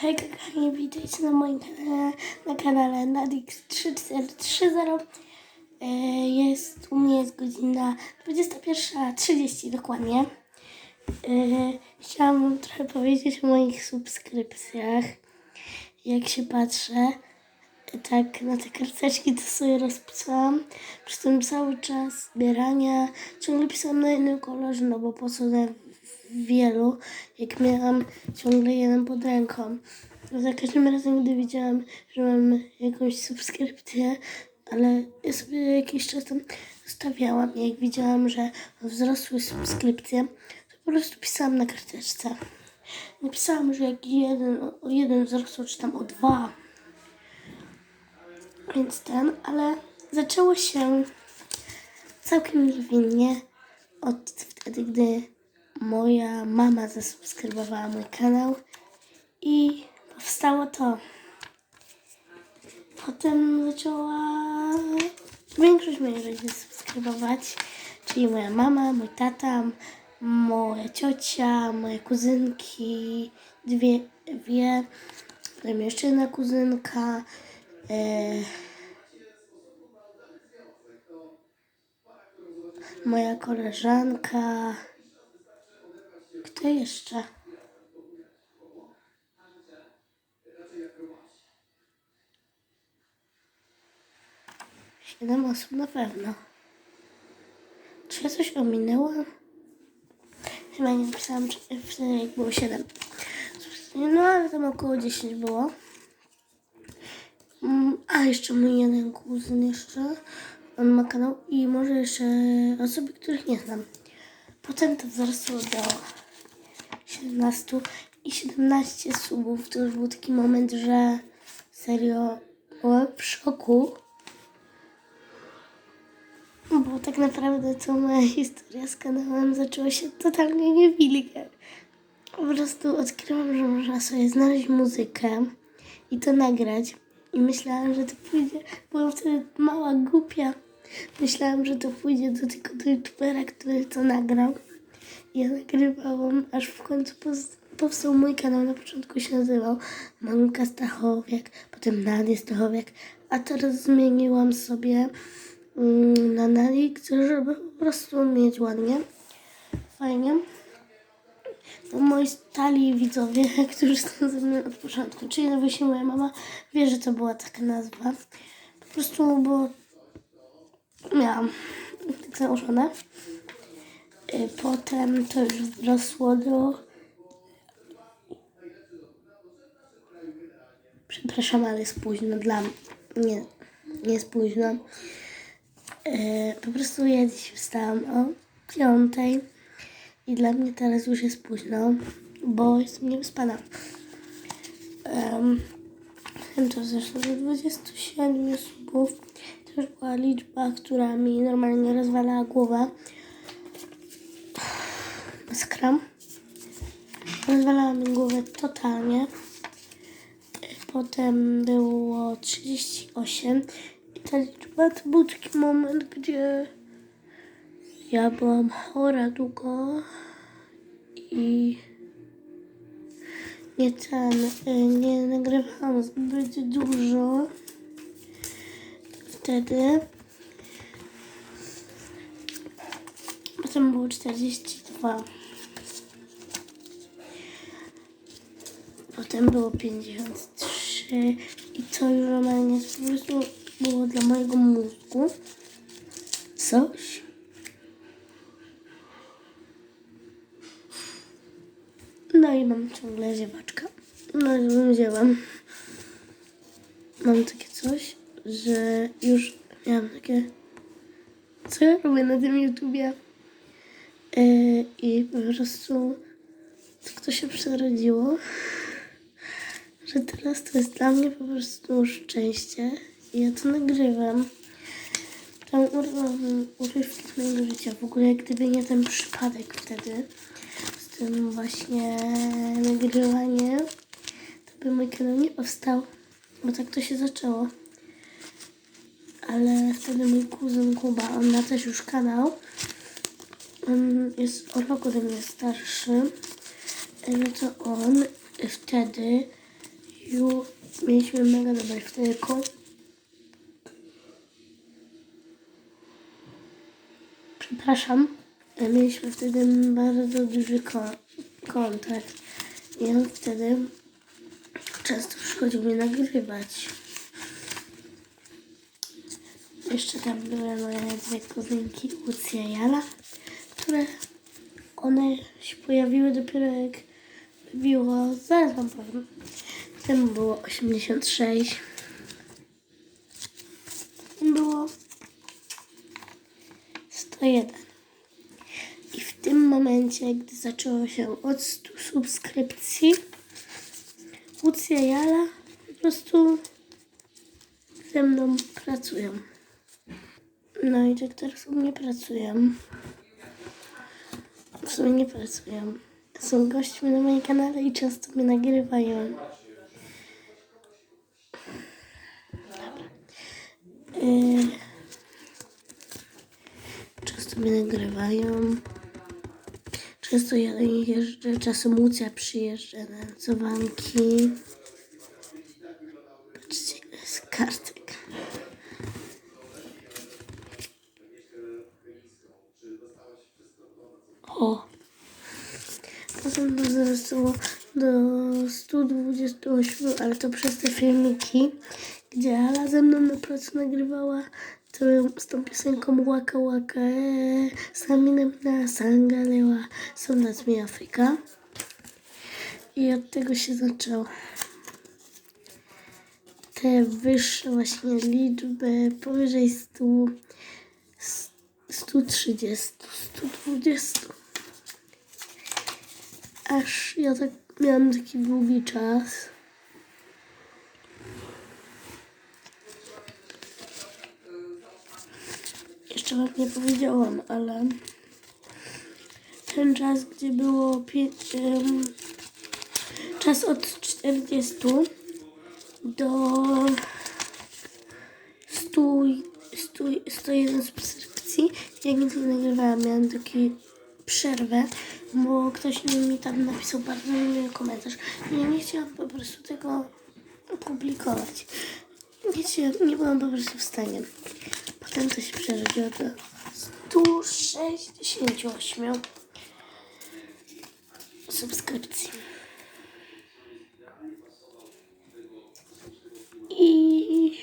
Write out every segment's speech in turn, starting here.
Hej kochani, witajcie na moim kanale, na kanale Nadix3430. E, Jest, u mnie jest godzina 21.30 dokładnie. E, Chciałam wam trochę powiedzieć o moich subskrypcjach. Jak się patrzę, tak na te karteczki to sobie rozpisałam. Przy tym cały czas zbierania. Ciągle pisałam na innym kolorze, no bo po co wielu, jak miałam ciągle jeden pod ręką. Za każdym razem, gdy widziałam, że mam jakąś subskrypcję, ale ja sobie jakiś czas tam zostawiałam. Jak widziałam, że wzrosły subskrypcje, to po prostu pisałam na karteczce. Napisałam, że jak jeden, o jeden wzrosł, czy tam o dwa, więc ten, ale zaczęło się całkiem niewinnie od wtedy, gdy moja mama zasubskrybowała mój kanał i powstało to. Potem zaczęła większość mojej rodziny subskrybować, czyli moja mama, mój tata, moja ciocia, moje kuzynki, dwie, dwie potem jeszcze jedna kuzynka, e, moja koleżanka. Kto jeszcze? Siedem osób na pewno. Czy ja coś ominęłam? Chyba nie napisałam, jak było siedem. No ale tam około 10 było. Mm, A jeszcze mój jeden kuzyn jeszcze. On ma kanał i może jeszcze osoby, których nie znam. Potem to wzrosło do 17 i 17 subów. To już był taki moment, że serio byłam w szoku. Bo tak naprawdę cała moja historia z kanałem zaczęła się totalnie niewilnie. Po prostu odkryłam, że można sobie znaleźć muzykę i to nagrać. I myślałam, że to pójdzie, byłam wtedy mała, głupia. Myślałam, że to pójdzie do tego do youtubera, który to nagrał. Ja nagrywałam, aż w końcu powstał mój kanał. Na początku się nazywał Monika Stachowiak, potem Nadia Stachowiak, a teraz zmieniłam sobie mm, na Nadix, żeby po prostu mieć ładnie, fajnie. To moi stali widzowie, którzy są ze mną od początku, czyli się moja mama wie, że to była taka nazwa. Po prostu, bo miałam tak założone. Y, Potem to już wzrosło do... Przepraszam, ale jest późno dla mnie. Nie, nie jest późno. Y, Po prostu ja dziś wstałam o piątej i dla mnie teraz już jest późno, bo jestem niewyspana. Um, to zeszło do 27 subów. To już była liczba, która mi normalnie rozwalała głowę. Skram. Rozwalała mi głowę totalnie. Potem było 38. I ta liczba to był taki moment, gdzie ja byłam chora długo i nie ten, nie nagrywałam zbyt dużo wtedy. Potem było 42. Potem było 53 i to już normalnie po prostu było dla mojego mózgu coś. No i mam ciągle ziewaczka. No i wzięła. Mam takie coś, że już miałam takie... Co ja robię na tym YouTubie? Yy, I po prostu to się przerodziło, że teraz to jest dla mnie po prostu szczęście. I ja to nagrywam. Tam urwałam urywki z mojego życia. W ogóle gdyby nie ten przypadek wtedy, z tym właśnie nagrywaniem, to by mój kanał nie powstał, bo tak to się zaczęło. Ale wtedy mój kuzyn Kuba, on ma też już kanał. On jest o rok ode mnie starszy. No to on wtedy Ju, mieliśmy mega dobre wtórko. Przepraszam, mieliśmy wtedy bardzo duży ko- kontakt. I on wtedy często przychodził mnie nagrywać. Jeszcze tam były moje dwie kuzynki, Lucja i które one się pojawiły dopiero jak było, zaraz wam powiem. Temu było 86. Tym było 101. I w tym momencie, gdy zaczęło się od 100 subskrypcji, Lucja i Jala po prostu ze mną pracują. No i tak teraz u mnie pracują. W sumie nie pracują. Są gośćmi na moim kanale i często mnie nagrywają. Mnie nagrywają. Często ja do nich jeżdżę. Czasem Łucja przyjeżdża na nocowanki. Patrzcie, ile jest kartek. O! Potem do, wzrosło do 128, ale to przez te filmiki, gdzie Ala ze mną na placu nagrywała to z tą piosenką Waka Waka e, Saminem na Sangaleła Sondas mi Afryka. I od tego się zaczęło. Te wyższe właśnie liczby powyżej 100, 130, 120 aż ja tak miałam taki długi czas. Jeszcze wam nie powiedziałam, ale ten czas, gdzie było em, czas od 40 do 100, 100, 101 subskrypcji. Ja nic nie nagrywałam, miałam taki przerwę, bo ktoś mi tam napisał bardzo miły komentarz. Ja nie chciałam po prostu tego opublikować. Nie, chciałam, nie byłam po prostu w stanie. Potem to się przerodziło do 168 subskrypcji. I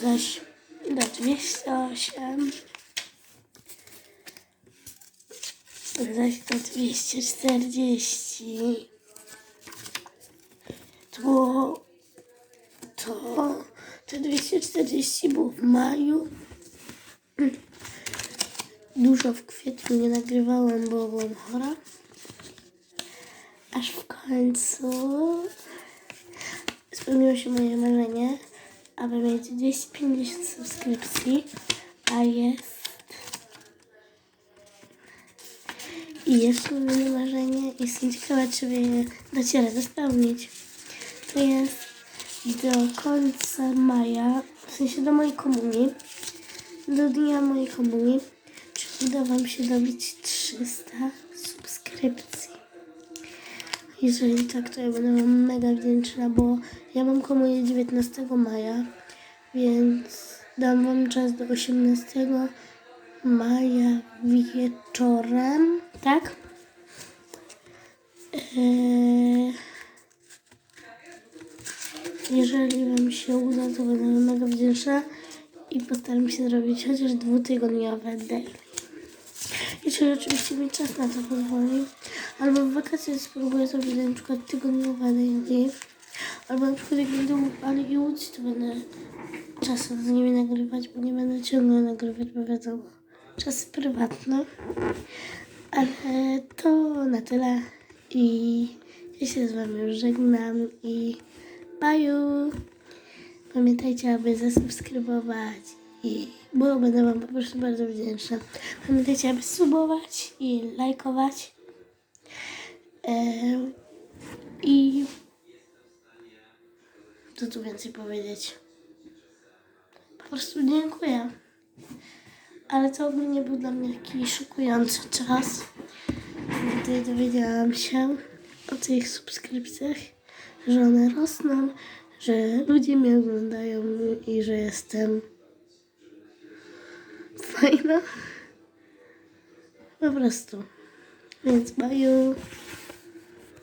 zaś do 208 zaś do 240 to to to 240 było w maju dużo w kwietniu nie nagrywałam, bo byłam chora aż w końcu spełniło się moje marzenie, aby mieć 250 subskrypcji, a jest. I jest moje marzenie i jestem ciekawa, czy je radę spełnić. To jest do końca maja, w sensie do mojej komunii, do dnia mojej komunii, czy uda Wam się dobić 300 subskrypcji. Jeżeli tak, to ja będę Wam mega wdzięczna, bo ja mam komunię 19 maja, więc dam Wam czas do 18 maja wieczorem, tak? Eee, jeżeli Wam się uda, to będę mega wdzięczna i postaram się zrobić chociaż dwutygodniowe daily. Jeśli oczywiście mi czas na to pozwoli. Albo w wakacje spróbuję zrobić na przykład tygodniowe daily. Albo na przykład jak będą ale i Łódź, to będę czasem z nimi nagrywać, bo nie będę ciągle nagrywać, bo wiadomo, czasy prywatne. Ale to na tyle i ja się z wami już żegnam i baju! Pamiętajcie, aby zasubskrybować i bo będę wam po prostu bardzo wdzięczna. Pamiętajcie, aby subować i lajkować. I co tu więcej powiedzieć? Po prostu dziękuję. Ale to ogólnie był dla mnie taki szokujący czas, gdy dowiedziałam się o tych subskrypcjach, że one rosną, że ludzie mnie oglądają i że jestem fajna. Po prostu. Więc baju.